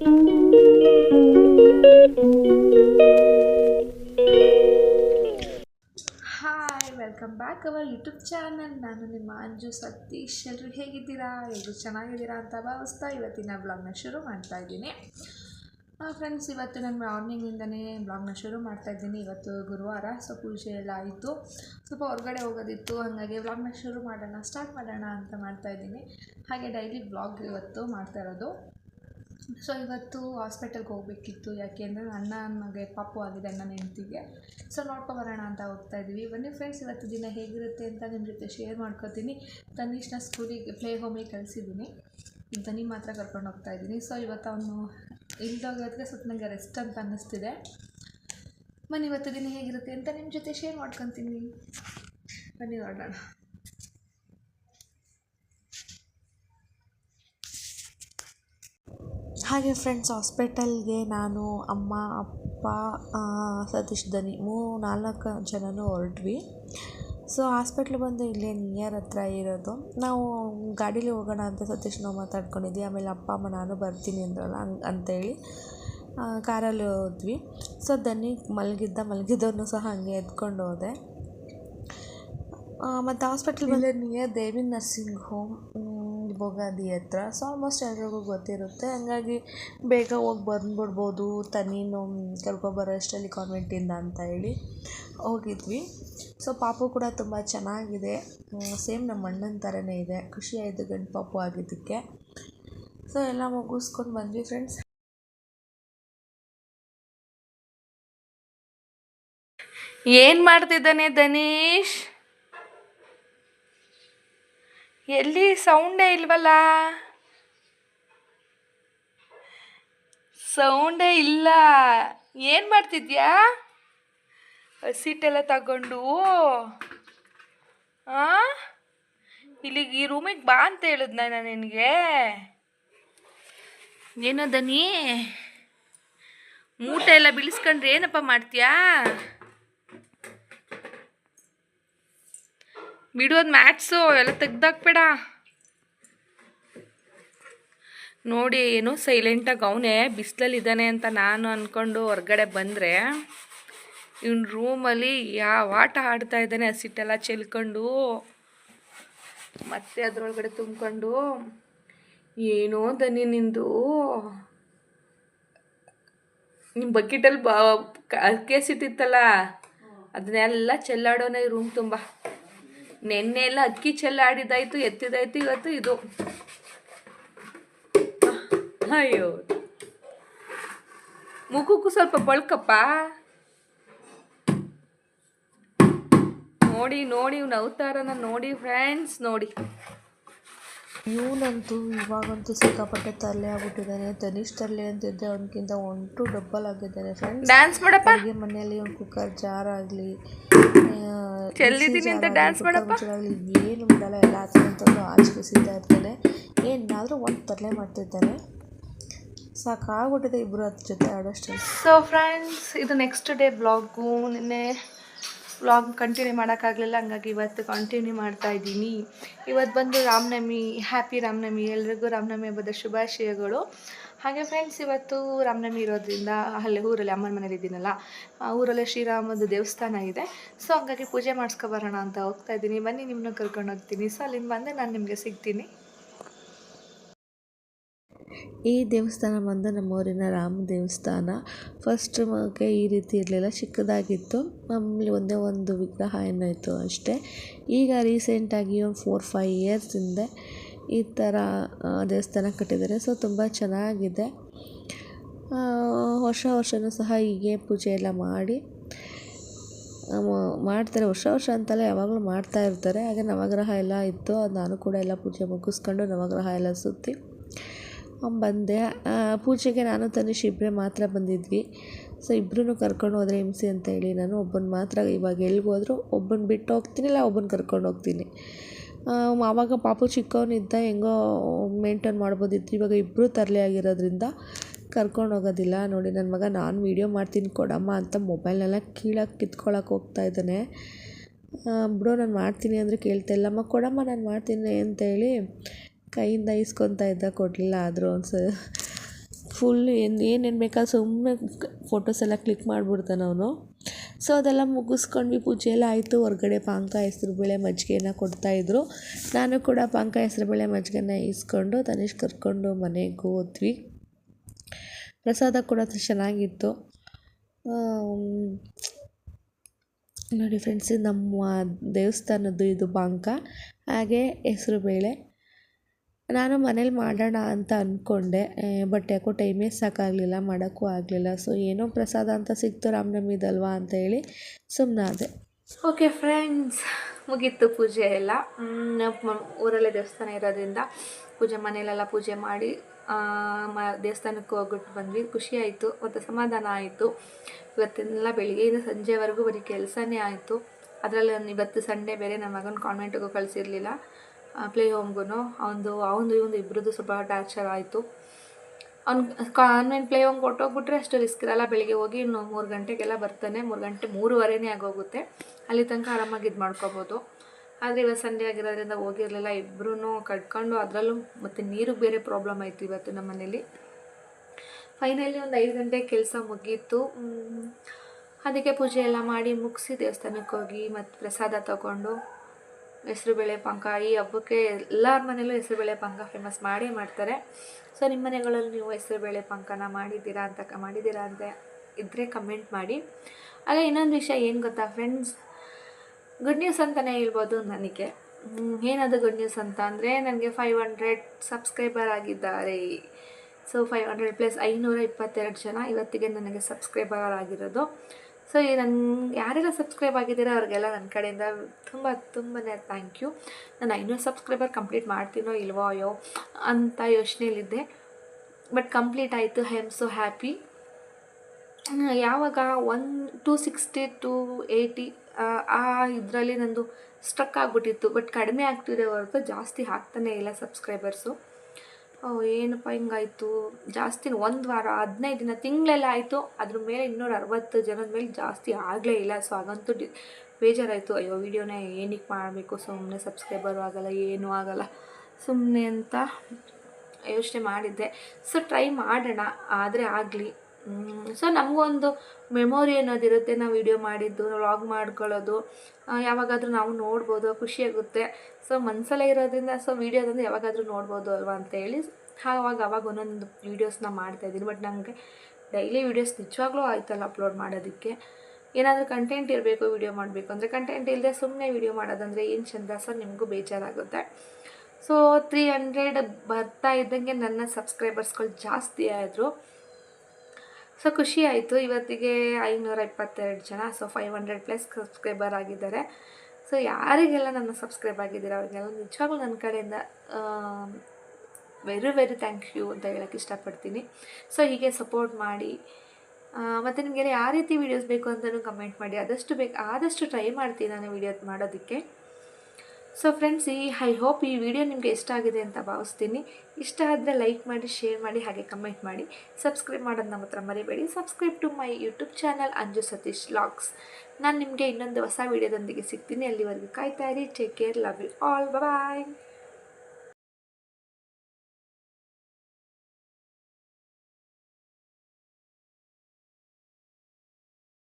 Hi welcome back our YouTube channel ನಾನು ನಿಮ್ಮ ಅಂಜು ಸತೀಶ್. ಎಲ್ರು ಹೇಗಿದ್ದೀರಾ? ಎಲ್ಲರೂ ಚೆನ್ನಾಗಿದ್ದೀರಾ ಅಂತ ಭಾವಿಸ್ತಾ ಇವತ್ತಿನ ಬ್ಲಾಗ್ನ ಶುರು ಮಾಡ್ತಾ ಇದ್ದೀನಿ. ಫ್ರೆಂಡ್ಸ್ ಇವತ್ತು ನಾನು ಮಾರ್ನಿಂಗಿಂದನೇ ಬ್ಲಾಗ್ನ ಶುರು ಮಾಡ್ತಾ ಇದ್ದೀನಿ. ಇವತ್ತು ಗುರುವಾರ ಸೊ ಪೂಜೆ ಎಲ್ಲ ಆಯಿತು. ಸ್ವಲ್ಪ ಹೊರಗಡೆ ಹೋಗೋದಿತ್ತು, ಹಾಗಾಗಿ ಬ್ಲಾಗ್ನ ಶುರು ಮಾಡೋಣ ಸ್ಟಾರ್ಟ್ ಮಾಡೋಣ ಅಂತ ಮಾಡ್ತಾ ಇದ್ದೀನಿ. ಹಾಗೆ ಡೈಲಿ ಬ್ಲಾಗ್ ಇವತ್ತು ಮಾಡ್ತಾ ಇರೋದು. ಸೊ ಇವತ್ತು ಹಾಸ್ಪಿಟಲ್ಗೆ ಹೋಗಬೇಕಿತ್ತು. ಯಾಕೆಂದರೆ ಅಣ್ಣ ನನಗೆ ಪಾಪು ಆಗಿದೆ ಅಣ್ಣನ ಹೆಂಡ್ತಿಗೆ. ಸೊ ನೋಡ್ಕೊಬರೋಣ ಅಂತ ಹೋಗ್ತಾ ಇದ್ದೀವಿ ಬನ್ನಿ ಫ್ರೆಂಡ್ಸ್ ಇವತ್ತು ದಿನ ಹೇಗಿರುತ್ತೆ ಅಂತ ನಿಮ್ಮ ಜೊತೆ ಶೇರ್ ಮಾಡ್ಕೊತೀನಿ. ತನೀಶ್ನ ಸ್ಕೂಲಿಗೆ ಪ್ಲೇ ಹೋಮಿಗೆ ಕಳಿಸಿದ್ದೀನಿ. ತನಿ ಮಾತ್ರ ಕರ್ಕೊಂಡು ಹೋಗ್ತಾ ಇದ್ದೀನಿ. ಸೊ ಇವತ್ತು ಅವನು ಇಲ್ದೋಗೋದಕ್ಕೆ ಸ್ವಲ್ಪ ನನಗೆ ರೆಸ್ಟ್ ಅಂತ ಅನ್ನಿಸ್ತಿದೆ. ಬನ್ನಿ, ಇವತ್ತು ದಿನ ಹೇಗಿರುತ್ತೆ ಅಂತ ನಿಮ್ಮ ಜೊತೆ ಶೇರ್ ಮಾಡ್ಕೊತೀನಿ. ಬನ್ನಿ ನೋಡೋಣ. ಹಾಗೆ ಫ್ರೆಂಡ್ಸ್ ಹಾಸ್ಪಿಟಲ್ಗೆ ನಾನು ಅಮ್ಮ, ಅಪ್ಪ ಸತೀಶ್ ದನಿ ಮೂ ನಾಲ್ಕು ಜನನೂ ಹೊರಟ್ವಿ. ಸೊ ಹಾಸ್ಪಿಟ್ಲ್ ಬಂದು ಇಲ್ಲೇ ನಿಯರ್ ಹತ್ರ ಇರೋದು. ನಾವು ಗಾಡೀಲಿ ಹೋಗೋಣ ಅಂತ ಸತೀಶ್ ನಾವು ಮಾತಾಡ್ಕೊಂಡಿದ್ವಿ. ಆಮೇಲೆ ಅಪ್ಪ, ಅಮ್ಮ, ನಾನು ಬರ್ತೀನಿ ಅಂದ್ರಲ್ಲ ಹಂಗೆ ಅಂತೇಳಿ ಕಾರಲ್ಲಿ ಹೋದ್ವಿ. ಸೊ ದನಿ ಮಲಗಿದ್ದ ಮಲಗಿದ್ದವನು ಸಹ ಹಂಗೆ ಎತ್ಕೊಂಡು ಹೋದೆ. ಮತ್ತು ಹಾಸ್ಪಿಟ್ಲ್ ಬಂದರೆ near Devi nursing home Bogadi ಹತ್ರ. ಸೊ ಆಲ್ಮೋಸ್ಟ್ ಎಲ್ರಿಗೂ ಗೊತ್ತಿರುತ್ತೆ. ಹಂಗಾಗಿ ಬೇಗ ಹೋಗಿ ಬಂದ್ಬಿಡ್ಬೋದು. ತನೀನು ಕರ್ಕೊಬರೋ ಅಷ್ಟರಲ್ಲಿ ಕಾನ್ವೆಂಟಿಂದ ಅಂತ ಹೇಳಿ ಹೋಗಿದ್ವಿ. ಸೊ ಪಾಪು ಕೂಡ ತುಂಬ ಚೆನ್ನಾಗಿದೆ. ಸೇಮ್ ನಮ್ಮ ಅಣ್ಣನ ಥರನೇ ಇದೆ. ಖುಷಿ ಆಯಿತು ಗಂಡು ಪಾಪು ಆಗಿದ್ದಕ್ಕೆ. ಸೊ ಎಲ್ಲ ಮುಗಿಸ್ಕೊಂಡು ಬಂದ್ವಿ ಫ್ರೆಂಡ್ಸ್ ಏನು ಮಾಡ್ತಿದ್ದಾನೆ ದನೀಶ್? ಎಲ್ಲಿ ಸೌಂಡೇ ಇಲ್ವಲ್ಲ? ಸೌಂಡೇ ಇಲ್ಲ. ಏನು ಮಾಡ್ತಿದ್ಯಾ? ಸೀಟೆಲ್ಲ ತಗೊಂಡು, ಆ? ಇಲ್ಲಿಗೆ ಈ ರೂಮಿಗೆ ಬಾ ಅಂತ ಹೇಳಿದ್ನ ನಾನು ನಿನಗೆ. ಏನೋ ದನಿ, ಮೂಟೆ ಎಲ್ಲ ಬಿಳಿಸ್ಕೊಂಡ್ರೆ ಏನಪ್ಪ ಮಾಡ್ತೀಯಾ? ಬಿಡೋದು ಮ್ಯಾಟ್ಸು ಎಲ್ಲ ತೆಗ್ದಾಕ್ಬೇಡ. ನೋಡಿ, ಏನು ಸೈಲೆಂಟಾಗಿ ಅವನೇ ಬಿಸಿಲಲ್ಲಿದ್ದಾನೆ ಅಂತ ನಾನು ಅಂದ್ಕೊಂಡು ಹೊರಗಡೆ ಬಂದರೆ, ಇವನು ರೂಮಲ್ಲಿ ಯಾವ ಆಟ ಆಡ್ತಾ ಇದ್ದಾನೆ, ಹಸಿಟ್ಟೆಲ್ಲ ಚೆಲ್ಕೊಂಡು, ಮತ್ತೆ ಅದರೊಳಗಡೆ ತುಂಬಿಕೊಂಡು, ಏನೋ ದನಿ ನಿಂದು. ನಿಮ್ಮ ಬಕೆಟಲ್ಲಿ ಬ ಕೇಸಿಟ್ಟಿತ್ತಲ್ಲ ಅದನ್ನೆಲ್ಲ ಚೆಲ್ಲಾಡೋನೇ ರೂಮ್ ತುಂಬ. ನೆನ್ನೆ ಎಲ್ಲ ಅಕ್ಕಿ ಚೆಲ್ಲಾಡಿದಾಯ್ತು ಎತ್ತಿದಾಯ್ತು ಇವತ್ತು ಇದು. ಅಯ್ಯೋ. ಮುಖಕ್ಕೂ ಸ್ವಲ್ಪ ಬಳ್ಕಪ್ಪ. ನೋಡಿ ನೋಡಿ ಇವ್ನ ಅವತಾರನ ನೋಡಿ ಫ್ರೆಂಡ್ಸ್ ನೋಡಿ. ಇವನಂತೂ ಇವಾಗಂತೂ ಸಿಕ್ಕಾಪಟ್ಟೆ ತರಲೆ ಆಗ್ಬಿಟ್ಟಿದ್ದಾನೆ. ತನಿಷ್ ತಲೆ ಅಂತಿದ್ದೆ ಅವನಕ್ಕಿಂತ ಒಂಟು ಡಬ್ಬಲ್ ಆಗಿದ್ದಾನೆ. ಫ್ರೆಂಡ್ಸ್ ಡ್ಯಾನ್ಸ್ ಮಾಡಪ್ಪ. ಅಡುಗೆ ಮನೆಯಲ್ಲಿ ಒಂದು ಕುಕ್ಕರ್ ಜಾರ್ ಆಗಲಿ ಚೆಲ್ಲಿದ್ದೀನಿ ಅಂತ ಡ್ಯಾನ್ಸ್ ಮಾಡಪ್ಪ. ಏನು ಮಾಡಲ್ಲ ಎಲ್ಲ ಅಂತಂದು ಆಚೆಗೆ ಸಿಗ್ತಾ ಇರ್ತಾನೆ. ಏನಾದರೂ ಒಂದು ತರಲೆ ಮಾಡ್ತಿದ್ದಾನೆ. ಸಾಕಾಗ್ಬಿಟ್ಟಿದೆ ಇಬ್ಬರು ಅದ್ರ ಜೊತೆ ಆಡೋಷ್ಟು. ಸೊ ಫ್ರೆಂಡ್ಸ್ ಇದು ನೆಕ್ಸ್ಟ್ ಡೇ ಬ್ಲಾಗು ನಿನ್ನೆ ವ್ಲಾಗ್ ಕಂಟಿನ್ಯೂ ಮಾಡೋಕ್ಕಾಗಲಿಲ್ಲ, ಹಂಗಾಗಿ ಇವತ್ತು ಕಂಟಿನ್ಯೂ ಮಾಡ್ತಾ ಇದ್ದೀನಿ. ಇವತ್ತು ಬಂದು ರಾಮನವಮಿ ಹ್ಯಾಪಿ ರಾಮನವಮಿ, ಎಲ್ರಿಗೂ ರಾಮನವಮಿ ಹಬ್ಬದ ಶುಭಾಶಯಗಳು. ಹಾಗೆ ಫ್ರೆಂಡ್ಸ್ ಇವತ್ತು ರಾಮನವಮಿ ಇರೋದ್ರಿಂದ ಅಲ್ಲೇ ಊರಲ್ಲಿ ಅಮ್ಮನ ಮನೇಲಿ ಇದ್ದೀನಲ್ಲ ಊರಲ್ಲೇ ಶ್ರೀರಾಮದ ದೇವಸ್ಥಾನ ಇದೆ. ಸೊ ಹಂಗಾಗಿ ಪೂಜೆ ಮಾಡಿಸ್ಕೊಬರೋಣ ಅಂತ ಹೋಗ್ತಾ ಇದ್ದೀನಿ. ಬನ್ನಿ, ನಿಮ್ಮನ್ನ ಕರ್ಕೊಂಡು ಹೋಗ್ತೀನಿ. ಸೊ ಅಲ್ಲಿಂದ ಬಂದೆ ನಾನು ನಿಮಗೆ ಸಿಗ್ತೀನಿ. ಈ ದೇವಸ್ಥಾನ ಬಂದು ನಮ್ಮೂರಿನ ರಾಮ ದೇವಸ್ಥಾನ. ಫಸ್ಟ್ ನಮಗೆ ಈ ರೀತಿ ಇರಲಿಲ್ಲ, ಚಿಕ್ಕದಾಗಿತ್ತು. ನಮ್ಮಲ್ಲಿ ಒಂದೇ ಒಂದು ವಿಗ್ರಹ ಏನಾಯಿತು ಅಷ್ಟೇ. ಈಗ ರೀಸೆಂಟಾಗಿ ಒಂದು ಫೋರ್ ಫೈವ್ ಇಯರ್ಸ್ ಹಿಂದೆ ಈ ಥರ ದೇವಸ್ಥಾನ ಕಟ್ಟಿದ್ದಾರೆ. ಸೊ ತುಂಬ ಚೆನ್ನಾಗಿದೆ. ವರ್ಷ ವರ್ಷವೂ ಸಹ ಹೀಗೆ ಪೂಜೆ ಎಲ್ಲ ಮಾಡಿ ಮಾಡ್ತಾರೆ. ವರ್ಷ ವರ್ಷ ಅಂತಲ್ಲ ಯಾವಾಗಲೂ ಮಾಡ್ತಾ ಇರ್ತಾರೆ. ಹಾಗೆ ನವಗ್ರಹ ಎಲ್ಲ ಇತ್ತು. ಅದು ನಾನು ಕೂಡ ಎಲ್ಲ ಪೂಜೆ ಮುಗಿಸ್ಕೊಂಡು ನವಗ್ರಹ ಎಲ್ಲ ಸುತ್ತಿ ಬಂದೆ. ಪೂಜೆಗೆ ನಾನು ತನಿಷ್ ಇಬ್ಬರೇ ಮಾತ್ರ ಬಂದಿದ್ವಿ. ಸೊ ಇಬ್ಬರೂ ಕರ್ಕೊಂಡು ಹೋದರೆ ಹಿಂಸೆ ಅಂತ ಹೇಳಿ ನಾನು ಒಬ್ಬನ ಮಾತ್ರ ಇವಾಗ ಎಲ್ಗೋದ್ರು ಒಬ್ಬನ ಬಿಟ್ಟು ಹೋಗ್ತೀನಿ, ಇಲ್ಲ ಒಬ್ಬನ ಕರ್ಕೊಂಡು ಹೋಗ್ತೀನಿ. ಆವಾಗ ಪಾಪು ಚಿಕ್ಕವನಿದ್ದ ಹೆಂಗೋ ಮೇಂಟೈನ್ ಮಾಡ್ಬೋದಿತ್ತು. ಇವಾಗ ಇಬ್ಬರೂ ತರಲೆ ಆಗಿರೋದ್ರಿಂದ ಕರ್ಕೊಂಡು ಹೋಗೋದಿಲ್ಲ. ನೋಡಿ ನನ್ನ ಮಗ ನಾನು ವೀಡಿಯೋ ಮಾಡ್ತೀನಿ ಕೊಡಮ್ಮ ಅಂತ ಮೊಬೈಲ್ನೆಲ್ಲ ಕೀಳಕ್ಕೆ ಕಿತ್ಕೊಳಕ್ಕೆ ಹೋಗ್ತಾ ಇದ್ದಾನೆ. ಬಿಡೋ ನಾನು ಮಾಡ್ತೀನಿ ಅಂದರೆ ಕೇಳ್ತಾ ಇಲ್ಲಮ್ಮ. ಕೊಡಮ್ಮ, ನಾನು ಮಾಡ್ತೀನಿ ಅಂತೇಳಿ ಕೈಯಿಂದ ಇಸ್ಕೊತಾ ಇದ್ದ ಕೊಡಲಿಲ್ಲ, ಆದರೂ ಒಂದು ಸ ಫುಲ್ ಏನು, ಏನೇನು ಬೇಕಾದ ಸುಮ್ಮನೆ ಫೋಟೋಸ್ ಎಲ್ಲ ಕ್ಲಿಕ್ ಮಾಡಿಬಿಡ್ತಾನೆ ಅವನು. ಸೊ ಅದೆಲ್ಲ ಮುಗಿಸ್ಕೊಂಡ್ವಿ. ಪೂಜೆ ಎಲ್ಲ ಆಯಿತು. ಹೊರ್ಗಡೆ ಪಾಂಕ, ಹೆಸ್ರು ಬೇಳೆ ಮಜ್ಜಿಗೆನ ಕೊಡ್ತಾಯಿದ್ರು ನಾನು ಕೂಡ ಪಾಂಕ, ಹೆಸ್ರು ಬೇಳೆ ಮಜ್ಜಿಗೆನ ಇಸ್ಕೊಂಡು ತನಿಷ್ ಕರ್ಕೊಂಡು ಮನೆಗೆ ಹೋದ್ವಿ. ಪ್ರಸಾದ ಕೂಡ ಚೆನ್ನಾಗಿತ್ತು. ನೋಡಿ ಫ್ರೆಂಡ್ಸ್ ನಮ್ಮ ದೇವಸ್ಥಾನದ್ದು ಇದು ಪಾಂಕ. ಹಾಗೆ ಹೆಸ್ರುಬೇಳೆ ನಾನು ಮನೇಲಿ ಮಾಡೋಣ ಅಂತ ಅಂದ್ಕೊಂಡೆ. ಬಟ್ ಯಾಕೋ ಟೈಮೇ ಸಾಕಾಗಲಿಲ್ಲ ಮಾಡೋಕ್ಕೂ ಆಗಲಿಲ್ಲ. ಸೊ ಏನೋ ಪ್ರಸಾದ ಅಂತ ಸಿಕ್ತು ರಾಮನವಮಿದಲ್ವಾ ಅಂತ ಹೇಳಿ ಸುಮ್ಮನಾದೆ ಓಕೆ ಫ್ರೆಂಡ್ಸ್ ಮುಗೀತು ಪೂಜೆ ಎಲ್ಲ. ಊರಲ್ಲೇ ದೇವಸ್ಥಾನ ಇರೋದ್ರಿಂದ ಪೂಜೆ ಮನೆಯಲ್ಲೆಲ್ಲ ಪೂಜೆ ಮಾಡಿ ಮ, ದೇವಸ್ಥಾನಕ್ಕೆ ಹೋಗ್ಬಿಟ್ಟು ಬಂದ್ವಿ. ಖುಷಿ ಆಯಿತು, ಮತ್ತು ಸಮಾಧಾನ ಆಯಿತು. ಇವತ್ತೆಲ್ಲ ಬೆಳಿಗ್ಗೆಯಿಂದ ಸಂಜೆವರೆಗೂ ಬರೀ ಕೆಲಸನೇ ಆಯಿತು. ಅದರಲ್ಲಿ ನಾನು ಇವತ್ತು ಸಂಡೇ ಬೇರೆ ನಮ್ಮ ಮಗನ ಕಾನ್ವೆಂಟಿಗೂ ಕಳಿಸಿರಲಿಲ್ಲ. ಪ್ಲೇ ಹೋಮ್ಗೂ ಅವನದು ಅವನದು ಇವನು ಇಬ್ಬರದ್ದು ಸ್ವಲ್ಪ ಟಾರ್ಚರ್ ಆಯಿತು. ಅವ್ನು ಕಾನ್ವೆಂಟ್ ಪ್ಲೇ ಹೋಮ್ ಕೊಟ್ಟೋಗ್ಬಿಟ್ರೆ ಅಷ್ಟು ರಿಸ್ಕ್ ಇರಲ್ಲ. ಬೆಳಿಗ್ಗೆ ಹೋಗಿ ಇನ್ನು ಮೂರು ಗಂಟೆಗೆಲ್ಲ ಬರ್ತಾನೆ. ಮೂರು ಗಂಟೆ, ಮೂರುವರೆನೇ ಆಗೋಗುತ್ತೆ. ಅಲ್ಲಿ ತನಕ ಆರಾಮಾಗಿ ಇದು ಮಾಡ್ಕೋಬೋದು. ಆದರೆ ಇವತ್ತು ಸಂಡೇ ಆಗಿರೋದ್ರಿಂದ ಹೋಗಿರಲಿಲ್ಲ. ಇಬ್ಬರೂ ಕಟ್ಕೊಂಡು ಅದರಲ್ಲೂ ಮತ್ತು ನೀರಿಗೆ ಬೇರೆ ಪ್ರಾಬ್ಲಮ್ ಆಯಿತು ಇವತ್ತು ನಮ್ಮ ಮನೇಲಿ ಫೈನಲಿ ಒಂದು ಐದು ಗಂಟೆ ಕೆಲಸ ಮುಗೀತು. ಅದಕ್ಕೆ ಪೂಜೆ ಎಲ್ಲ ಮಾಡಿ ಮುಗಿಸಿ ದೇವಸ್ಥಾನಕ್ಕೆ ಹೋಗಿ ಮತ್ತು ಪ್ರಸಾದ ತಗೊಂಡು ಹೆಸ್ರುಬೇಳೆ ಪಾಕ, ಈ ಹಬ್ಬಕ್ಕೆ ಎಲ್ಲರ ಮನೇಲೂ ಹೆಸರುಬೇಳೆ ಪಾಕ ಫೇಮಸ್ ಮಾಡೇ ಮಾಡ್ತಾರೆ. ಸೊ ನಿಮ್ಮ ಮನೆಗಳಲ್ಲಿ ನೀವು ಹೆಸರುಬೇಳೆ ಪಾಕನ ಮಾಡಿದ್ದೀರಾ ಅಂತ ಮಾಡಿದ್ದೀರಾ ಅಂತ ಇದ್ದರೆ ಕಮೆಂಟ್ ಮಾಡಿ. ಹಾಗೆ ಇನ್ನೊಂದು ವಿಷಯ ಏನು ಗೊತ್ತಾ ಫ್ರೆಂಡ್ಸ್ ಗುಡ್ ನ್ಯೂಸ್ ಅಂತಲೇ ಹೇಳ್ಬೋದು ನನಗೆ. ಏನದು ಗುಡ್ ನ್ಯೂಸ್ ಅಂತ ಅಂದರೆ ನನಗೆ ಫೈವ್ ಹಂಡ್ರೆಡ್ ಸಬ್ಸ್ಕ್ರೈಬರ್ ಆಗಿದ್ದಾರೆ. ಸೊ ಫೈವ್ ಹಂಡ್ರೆಡ್ ಪ್ಲಸ್ ಐನೂರ ಇಪ್ಪತ್ತೆರಡು ಜನ ಇವತ್ತಿಗೆ ನನಗೆ ಸಬ್ಸ್ಕ್ರೈಬರ್ ಆಗಿರೋದು. ಸೊ ಈ ನನ್ನ ಯಾರೆಲ್ಲ ಸಬ್ಸ್ಕ್ರೈಬ್ ಆಗಿದ್ದೀರೋ ಅವ್ರಿಗೆಲ್ಲ ನನ್ನ ಕಡೆಯಿಂದ ತುಂಬ ತುಂಬಾ ಥ್ಯಾಂಕ್ ಯು ನಾನು ಐನೂರು ಸಬ್ಸ್ಕ್ರೈಬರ್ ಕಂಪ್ಲೀಟ್ ಮಾಡ್ತೀನೋ ಇಲ್ವೋ ಅಯ್ಯೋ ಅಂತ ಯೋಚನೆಯಲ್ಲಿದ್ದೆ. ಬಟ್ ಕಂಪ್ಲೀಟ್ ಆಯಿತು. ಐ ಆಮ್ ಸೊ ಹ್ಯಾಪಿ ಯಾವಾಗ one to sixty to eighty ಆ ಇದರಲ್ಲಿ ನಂದು ಸ್ಟ್ರಕ್ ಆಗಿಬಿಟ್ಟಿತ್ತು. ಬಟ್ ಕಡಿಮೆ ಆಗ್ತಿದೆ ಹೊರತು ಜಾಸ್ತಿ ಆಗ್ತಾನೇ ಇಲ್ಲ ಸಬ್ಸ್ಕ್ರೈಬರ್ಸು ಏನಪ್ಪ ಹಿಂಗಾಯಿತು? ಜಾಸ್ತಿ ಒಂದು ವಾರ, ಹದಿನೈದು ದಿನ, ತಿಂಗಳೆಲ್ಲ ಆಯಿತು. ಅದ್ರ ಮೇಲೆ ಇನ್ನೂರ ಅರವತ್ತು ಜನದ ಮೇಲೆ ಜಾಸ್ತಿ ಆಗಲೇ ಇಲ್ಲ. ಸೊ ಹಾಗಂತೂ ಡಿ, ಬೇಜಾರಾಯಿತು. ಅಯ್ಯೋ, ವೀಡಿಯೋನ ಏನಕ್ಕೆ ಮಾಡಬೇಕು? ಸುಮ್ಮನೆ ಸಬ್ಸ್ಕ್ರೈಬರು ಆಗಲ್ಲ, ಏನೂ ಆಗಲ್ಲ. ಸುಮ್ಮನೆ ಅಂತ ಯೋಚನೆ ಮಾಡಿದ್ದೆ. ಸೊ ಟ್ರೈ ಮಾಡೋಣ. ಆದರೆ ಆಗಲಿ. ಸೊ ನಮಗೊಂದು ಮೆಮೊರಿ ಅನ್ನೋದಿರುತ್ತೆ ನಾವು ವಿಡಿಯೋ ಮಾಡಿದ್ದು ವ್ಲಾಗ್ ಮಾಡ್ಕೊಳ್ಳೋದು ಯಾವಾಗಾದರೂ ನಾವು ನೋಡ್ಬೋದು ಖುಷಿಯಾಗುತ್ತೆ ಸೊ ಮನಸ್ಸಲ್ಲೇ ಇರೋದ್ರಿಂದ ಸೊ ವೀಡಿಯೋದಂದ್ರೆ ಯಾವಾಗಾದರೂ ನೋಡ್ಬೋದು ಅಲ್ವಾ ಅಂತೇಳಿ ಆವಾಗ ಅವಾಗ ಒಂದೊಂದು ವೀಡಿಯೋಸ್ನ ಮಾಡ್ತಾಯಿದ್ದೀನಿ ಬಟ್ ನನಗೆ ಡೈಲಿ ವೀಡಿಯೋಸ್ ನಿಜವಾಗ್ಲೂ ಆಯ್ತಲ್ಲ ಅಪ್ಲೋಡ್ ಮಾಡೋದಕ್ಕೆ. ಏನಾದರೂ ಕಂಟೆಂಟ್ ಇರಬೇಕು ವೀಡಿಯೋ ಮಾಡಬೇಕು. ಅಂದರೆ ಕಂಟೆಂಟ್ ಇಲ್ಲದೆ ಸುಮ್ಮನೆ ವೀಡಿಯೋ ಮಾಡೋದಂದರೆ ಏನು ಚಂದ? ಸರ್ ನಿಮಗೂ ಬೇಜಾರಾಗುತ್ತೆ. ಸೊ ತ್ರೀ ಹಂಡ್ರೆಡ್ ಬರ್ತಾ ಇದ್ದಂಗೆ ನನ್ನ ಸಬ್ಸ್ಕ್ರೈಬರ್ಸ್ಗಳು ಜಾಸ್ತಿ ಆದರು ಸೊ ಖುಷಿ ಆಯಿತು. ಇವತ್ತಿಗೆ ಐನೂರ ಇಪ್ಪತ್ತೆರಡು ಜನ, so five hundred plus subscriber ಆಗಿದ್ದಾರೆ. ಸೊ ಯಾರಿಗೆಲ್ಲ ನನ್ನ ಸಬ್ಸ್ಕ್ರೈಬ್ ಆಗಿದ್ದೀರ, ಅವ್ರಿಗೆಲ್ಲ ನಿಜವಾಗ್ಲೂ ನನ್ನ ಕಡೆಯಿಂದ ವೆರಿ ವೆರಿ ಥ್ಯಾಂಕ್ ಯು ಅಂತ ಹೇಳೋಕ್ಕೆ ಇಷ್ಟಪಡ್ತೀನಿ. ಸೊ ಹೀಗೆ ಸಪೋರ್ಟ್ ಮಾಡಿ ಮತ್ತು ನಿಮಗೆ ಯಾವ ರೀತಿ ವೀಡಿಯೋಸ್ ಬೇಕು ಅಂತಲೂ ಕಮೆಂಟ್ ಮಾಡಿ, ಆದಷ್ಟು ಬೇಕು ಆದಷ್ಟು ಟ್ರೈ ಮಾಡ್ತೀನಿ ನಾನು ವೀಡಿಯೋ ಮಾಡೋದಕ್ಕೆ. ಸೊ ಫ್ರೆಂಡ್ಸ್ ಈ ಐ ಹೋಪ್ ಈ ವಿಡಿಯೋ ನಿಮಗೆ ಇಷ್ಟ ಆಗಿದೆ ಅಂತ ಭಾವಿಸ್ತೀನಿ. ಇಷ್ಟ ಆದರೆ ಲೈಕ್ ಮಾಡಿ ಶೇರ್ ಮಾಡಿ, ಹಾಗೆ ಕಮೆಂಟ್ ಮಾಡಿ. ಸಬ್ಸ್ಕ್ರೈಬ್ ಮಾಡೋದು ನಮ್ಮ ಹತ್ರ ಮರಿಬೇಡಿ. Subscribe to my YouTube channel Anju Satish vlogs ನಾನು ನಿಮಗೆ ಇನ್ನೊಂದು ಹೊಸ ವಿಡಿಯೋದೊಂದಿಗೆ ಸಿಗ್ತೀನಿ. ಅಲ್ಲಿವರೆಗೂ ಕಾಯ್ತಾ ಇರಿ. Take care love you all bye